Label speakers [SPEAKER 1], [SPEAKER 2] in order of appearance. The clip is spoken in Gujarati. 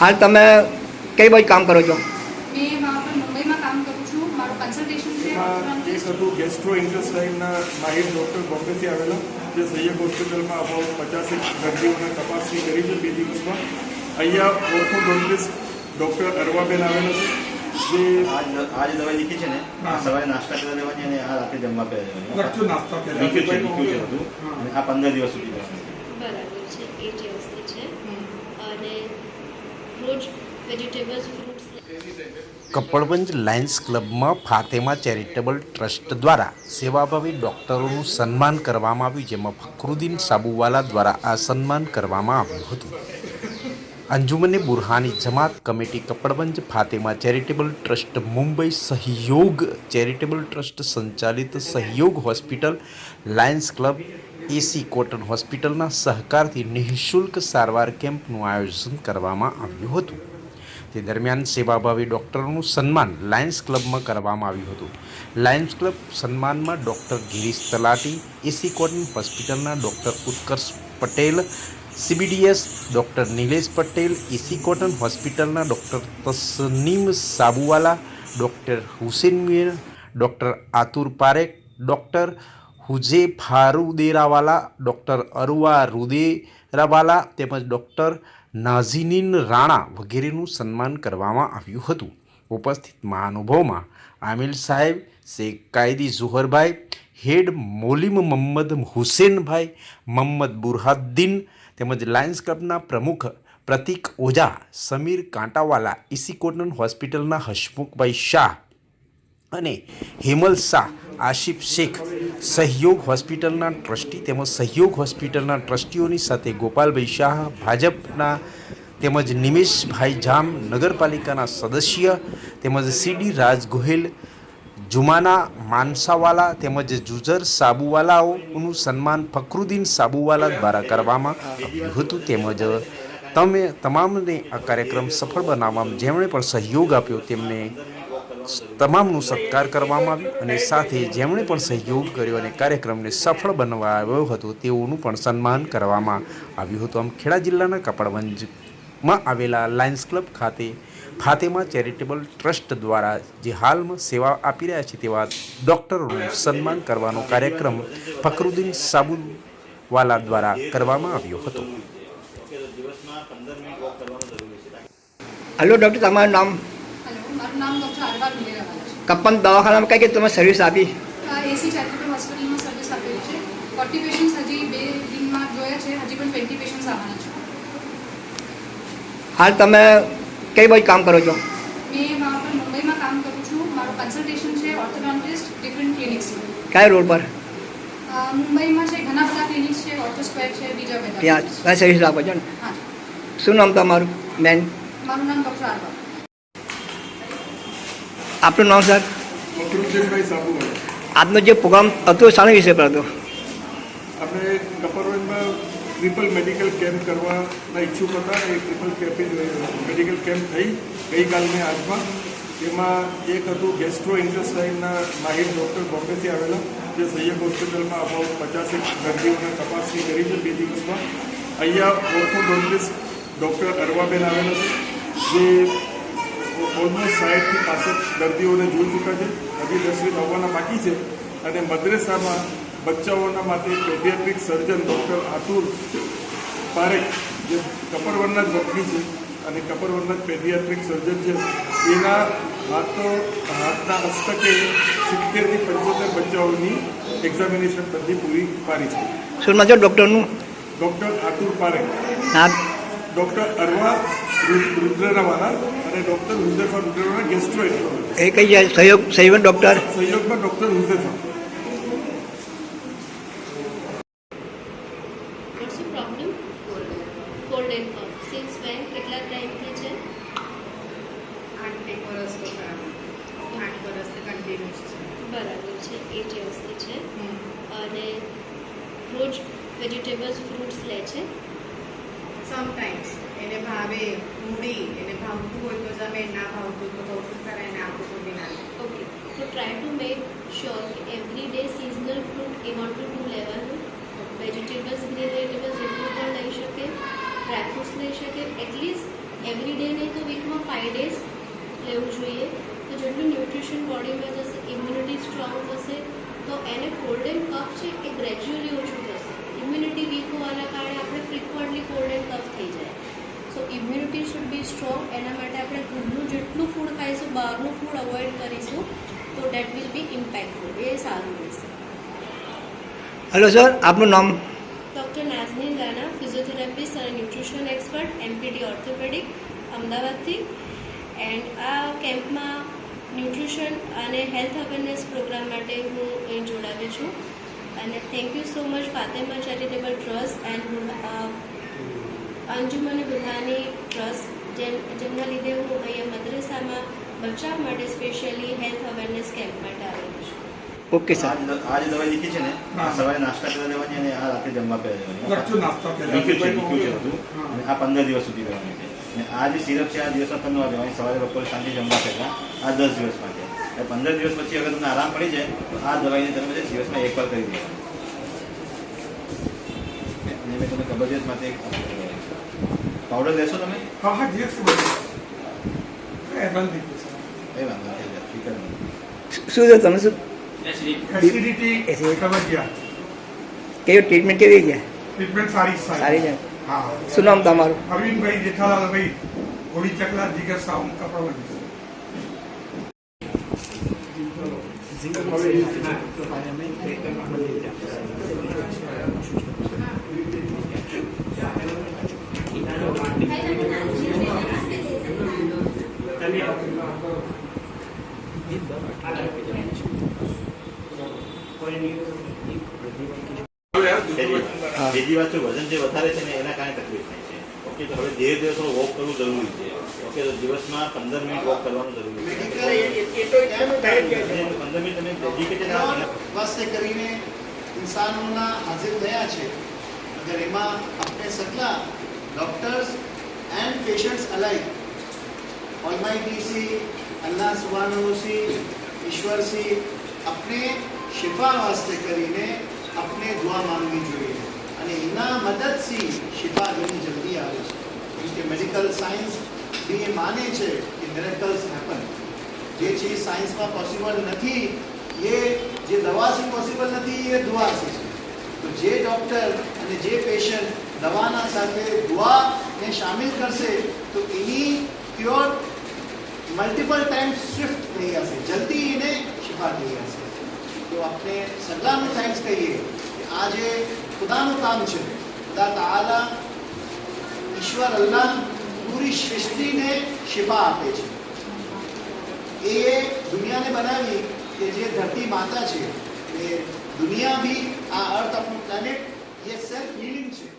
[SPEAKER 1] હાલ તમે કઈ બાજુ કામ કરો છો?
[SPEAKER 2] મેં વहाँ પર મુંબઈમાં કામ કરું છું. મારું કન્સલ્ટેશન છે.
[SPEAKER 3] એમાં એક હતું. ગેસ્ટ્રો ઇન્ટેસ્ટાઇનના માહિર ડૉક્ટર બોમ્બેથી આવેલા જે સહયોગ હોસ્પિટલમાં અબાઉટ પચાસેક દર્દીઓને તપાસણી કરી છે બે દિવસમાં. અહીંયા ઓર્થોડોન્ટિસ્ટ ડૉક્ટર અરવાબેન આવેલા છે. જે
[SPEAKER 4] આજ દવા લીધી છે ને. સવારે નાસ્તા પહેલા લેવાની અને આ રાત્રે જમવા પહેલા લેવાની
[SPEAKER 3] નાસ્તા પહેલા.
[SPEAKER 4] આ પંદર દિવસ સુધી
[SPEAKER 5] બરાબર છે.
[SPEAKER 6] કપડવંજ લાયન્સ ક્લબમાં ફાતેમા ચેરિટેબલ ટ્રસ્ટ દ્વારા સેવાભાવી ડૉક્ટરોનું સન્માન કરવામાં આવ્યું, જેમાં ફખરુદ્દીન સાબુવાલા દ્વારા આ સન્માન કરવામાં આવ્યું હતું. Anjumane Burhani Jamat committee Kapadvanj Fatema charitable trust Mumbai Sahyog charitable trust સંચાલિત Sahyog hospital Lions club AC Cotton હોસ્પિટલના સહકારથી નિઃશુલ્ક સારવાર કેમ્પનું આયોજન કરવામાં આવ્યું હતું. તે દરમિયાન સેવાભાવી ડૉક્ટરોનું સન્માન લાયન્સ ક્લબમાં કરવામાં આવ્યું હતું. લાયન્સ ક્લબ સન્માનમાં doctor Girish Talati, AC Cotton હોસ્પિટલના doctor Utkarsh Patel CBDS doctor Nilesh Patel AC Cotton હોસ્પિટલના doctor Tasneem Sabuwala, doctor Hussain Mir, doctor Atur Parekh, doctor હુજે ફારુદેરાવાલા, ડૉક્ટર અરુવા રુદેરાવાલા તેમજ ડૉક્ટર નાઝીનીન રાણા વગેરેનું સન્માન કરવામાં આવ્યું હતું. ઉપસ્થિત મહાનુભાવમાં આમિલ સાહેબ, શેખ કાયદી ઝુહરભાઈ, હેડ મોલીમ મોહમ્મદ હુસેનભાઈ મોહમ્મદ બુરહાદ્દીન તેમજ લાયન્સ ક્લબના પ્રમુખ પ્રતિક ઓઝા, સમીર કાંટાવાલા ઈસી કોટન હોસ્પિટલના હસમુખભાઈ શાહ અને હેમલ શાહ, આશિફ શેખ સહયોગ હોસ્પિટલના ટ્રસ્ટી તેમજ સહયોગ હોસ્પિટલના ટ્રસ્ટીઓની સાથે ગોપાલભાઈ શાહ, ભાજપના તેમજ નિમેશભાઈ જામ, નગરપાલિકાના સદસ્ય તેમજ સીડી રાજ ગોહિલ જુમાના માનસાવાલા તેમજ જુજર સાબુવાલાઓનું સન્માન ફખરુદ્દીન સાબુવાલા દ્વારા કરવામાં આવ્યું હતું. તેમજ તમે તમામને આ કાર્યક્રમ સફળ બનાવવામાં જેમણે પણ સહયોગ આપ્યો તેમને તમામનું સત્કાર કરવામાં આવ્યું અને સાથે જેમણે પણ સહયોગ કર્યો અને કાર્યક્રમને સફળ બનાવ્યો હતો તેઓનું પણ સન્માન કરવામાં આવ્યું હતું. આમ ખેડા જિલ્લાના કપડવંજમાં આવેલા લાયન્સ ક્લબ ખાતે ફાતેમા ચેરિટેબલ ટ્રસ્ટ દ્વારા જે હાલમાં સેવા આપી રહ્યા છે તેવા ડૉક્ટરોનું સન્માન કરવાનો કાર્યક્રમ ફકરુદ્દીન સાબુવાલા દ્વારા કરવામાં આવ્યો હતો.
[SPEAKER 1] હલો ડૉક્ટર તમારું નામ?
[SPEAKER 2] હેલો મારું નામ ડૉક્ટર અરવા ભુલેરાવાલા છે.
[SPEAKER 1] કપ્પન દવાખાનામાં કઈ કઈ તમે સર્વિસ આપી?
[SPEAKER 2] એસી ચેરિટેબલ હોસ્પિટલમાં સર્વિસ આપેલી છે. ફોર્ટી પેશન્ટ્સ હજી બે દિનમાં જોયા છે. હજી પણ ટ્વેન્ટી પેશન્ટ્સ આવવાના છે.
[SPEAKER 1] હાલ તમે કઈ બાજુ કામ કરો છો?
[SPEAKER 2] મેં વहाँ પર મુંબઈમાં કામ કરું છું. મારું કન્સલ્ટેશન છે ઓર્થોડોન્ટિસ્ટ ડિફરન્ટ ક્લિનિક્સમાં
[SPEAKER 1] કયા રોડ પર?
[SPEAKER 2] મુંબઈમાં છે ઘણા બધા ક્લિનિક્સ છે ઓર્થો સ્ક્વેર છે બીજા બધા
[SPEAKER 1] ત્યાં. કઈ સર્વિસ આપો છો ને? શું નામ તમારું? મેન
[SPEAKER 2] મારું નામ ડૉક્ટર અરવા
[SPEAKER 1] આપનું નામ સર? આજનો જે પ્રોગ્રામ હતો શાના વિશે પર હતો
[SPEAKER 3] આપણે ટ્રિપલ મેડિકલ કેમ્પ કરવાના ઈચ્છુક હતા. એ ટ્રિપલ કેમ્પ મેડિકલ કેમ્પ થઈ ગઈકાલની આજમાં. એમાં એક હતું ગેસ્ટ્રો ઇન્ટેસ્ટાઇનના માહિર ડૉક્ટર બોમ્બેથી આવેલા, જે સૈયદ હોસ્પિટલમાં અબાઉટ પચાસેક દર્દીઓને તપાસણી કરી છે બે દિવસમાં. અહીંયા ઓર્થોડોન્ટિસ્ટ ડૉક્ટર અરવાબેન આવેલા છે, જે ઓલમોસ્ટ સાઠથી પાસઠ દર્દીઓને જોઈ ચૂક્યા છે. હજી દસ વીસ આવવાના બાકી છે. અને મદ્રેસામાં બચ્ચાઓના માટે પેડિયાટ્રિક સર્જન ડૉક્ટર આતુર પારેખ જે કપરવનના જ વકીલ છે અને કપરવનના જ પેડિયાટ્રિક સર્જન છે એના હાથો હાથના હસ્તકે સિત્તેરથી પંચોતેર બચ્ચાઓની એક્ઝામિનેશન બધી પૂરી પાડી છે.
[SPEAKER 1] શું નામ છે ડૉક્ટરનું.
[SPEAKER 3] ડૉક્ટર આતુર પારેખ.
[SPEAKER 1] નામ
[SPEAKER 3] ડૉક્ટર અરવા રુદ- રુદ્રરાવાલા અને ડૉક્ટર હુઝેફા રુદ્રરાવાલા ગેસ્ટ્રો
[SPEAKER 1] એ કઈ સહયોગ સહયોગમાં doctor?
[SPEAKER 3] સહયોગમાં doctor Huzefa
[SPEAKER 5] what's your problem cold and cough since when કેટલા ટાઈમથી છે
[SPEAKER 7] આઠ એક વર્ષ તો ખરા આઠ વર્ષથી કન્ટિન્યુઅસ છે
[SPEAKER 5] બરાબર છે એ જ વસ્તુ છે અને રોજ વેજીટેબલ્સ ફ્રૂટ્સ લે છે.
[SPEAKER 7] સમટાઈમ્સ એને ભાવે મૂડી એને ભાવતું હોય તો જમે ના ભાવતું તો થોડું કરે એને આપું તો બી ના
[SPEAKER 5] ઓકે તો ટ્રાય ટુ મેક શ્યોર કે એવરી ડે સિઝનલ ફ્રૂટ એ વોન્ટ ટુ લેવાનું વેજીટેબલ્સ ગ્રીન વેજીટેબલ્સ જેટલું પણ લઈ શકે ડ્રાયફ્રૂટ્સ લઈ શકે એટલીસ્ટ એવરી ડે નહીં તો વીકમાં ફાઇવ ડેઝ લેવું જોઈએ. તો જેટલું ન્યુટ્રિશન બોડીમાં જશે ઇમ્યુનિટી સ્ટ્રોંગ થશે તો એને કોલ્ડ એન્ડ કફ છે એ ગ્રેજ્યુઅલી ઓછું થશે. ઇમ્યુનિટી વીક હોવાના કારણે આપણે ફ્રિકવન્ટલી કોલ્ડ એન્ડ કફ થઈ જાય. So immunity should be strong એના માટે આપણે ઘરનું જેટલું ફૂડ ખાઈશું બહારનું ફૂડ અવોઇડ કરીશું તો ડેટ વિલ બી ઇમ્પેક્ટફુલ એ સારું રહેશે.
[SPEAKER 1] હેલો સર આપનું નામ?
[SPEAKER 5] ડૉક્ટર નાઝનીન રાના ફિઝિયોથેરાપિસ્ટ અને ન્યુટ્રિશન એક્સપર્ટ એમપીડી ઓર્થોપેડિક અમદાવાદથી. એન્ડ આ કેમ્પમાં ન્યુટ્રિશન અને હેલ્થ અવેરનેસ પ્રોગ્રામ માટે હું અહીં જોડાવી છું. અને thank you so much Fatema charitable trust and Anjuman Burhani trust જેમ જેમના લીધે હું અહીંયા મદ્રેસામાં બચ્ચા માટે સ્પેશિયલી હેલ્થ અવેરનેસ કેમ્પ માટે આવેલી છું.
[SPEAKER 1] ઓકે સર
[SPEAKER 4] આ જ- દવાઈ લીધી છે ને આ સવારે નાસ્તા પહેલા લેવાની અને આ રાતે જમવા પહેલા લેવાની
[SPEAKER 8] નાસ્તા પહેલા.
[SPEAKER 4] લીક્વિડ છે આ પંદર દિવસ સુધી લેવાની છે અને આ જે સિરપ છે આ દિવસમાં તમને લેવાની સવારે બપોરે સાંજે જમવા પહેલા આ દસ દિવસ માટે એટલે પંદર દિવસ પછી અગર તમને આરામ પડી જાય તો આ દવાઈને તમે છે દિવસમાં એકવાર કરી દેવાની અને મેં તમને કબજિયાત માટે એક પાવડર લેશો તમે?
[SPEAKER 8] હા હા દિવસ છે બધું. હેરાન થઈ ગયું
[SPEAKER 4] એ વાંધો નહીં ફિકર નહીં.
[SPEAKER 1] શું છે તમે શું?
[SPEAKER 8] છે એસિડિટી. કબજિયાત
[SPEAKER 1] કેવી ટ્રીટમેન્ટ કેવી ગયા
[SPEAKER 8] ટ્રીટમેન્ટ સારી
[SPEAKER 1] સારી. છે?
[SPEAKER 8] હા.
[SPEAKER 1] શું નામ તમારું?
[SPEAKER 8] અરવિંદભાઈ જેઠાલાલભાઈ હોળી ચકલા જીગર સાવ કપડામાં
[SPEAKER 1] હા.
[SPEAKER 4] બીજી વાત છે વજન જે વધારે છે ને એના કારણે તકલીફ થાય છે ઓકે તો હવે ધીરે ધીરે થોડું વોક કરવું જરૂરી છે. ઓકે તો દિવસમાં પંદર મિનિટ વોક કરવાનું જરૂરી છે. પંદર મિનિટ તમે ડેડિકેટેડ
[SPEAKER 9] સ્વાસ્થ્ય કરીને ઇન્સાનોના હાજર થયા છે. અગર એમાં આપણે સગલા doctors and patients alike almighty C Allah સુબાનો સી ઈશ્વર સી આપણે શિફા વાસ્તે કરીને આપણે દુઆ માંગવી જોઈએ. અને એના મદદથી શિફા ઘણી જલ્દી આવે છે કેમ કે મેડિકલ સાયન્સ બી એ માને છે કે મિરેકલ્સ હેપન જે ચીજ સાયન્સમાં પોસિબલ નથી એ જે દવાથી પોસિબલ નથી એ દુઆથી છે તો જે ડૉક્ટર અને જે પેશન્ટ દવાના સાથે દુઆને શામિલ કરશે તો એની ક્યોર મલ્ટિપલ ટાઈમ સ્વિફ્ટ થઈ જશે જલ્દી એને શિફા થઈ જશે તો આપણે સગલાનું થેન્ક્સ કહીએ કે આ જે ખુદાનું કામ છે ખુદા તાલા ઈશ્વર અલ્લાહ પૂરી સૃષ્ટિને શિફા આપે છે એ દુનિયાને બનાવી કે જે ધરતી માતા છે એ દુનિયા બી આ અર્થ આપણું પ્લેનેટ એ સેલ્ફ હિલિંગ છે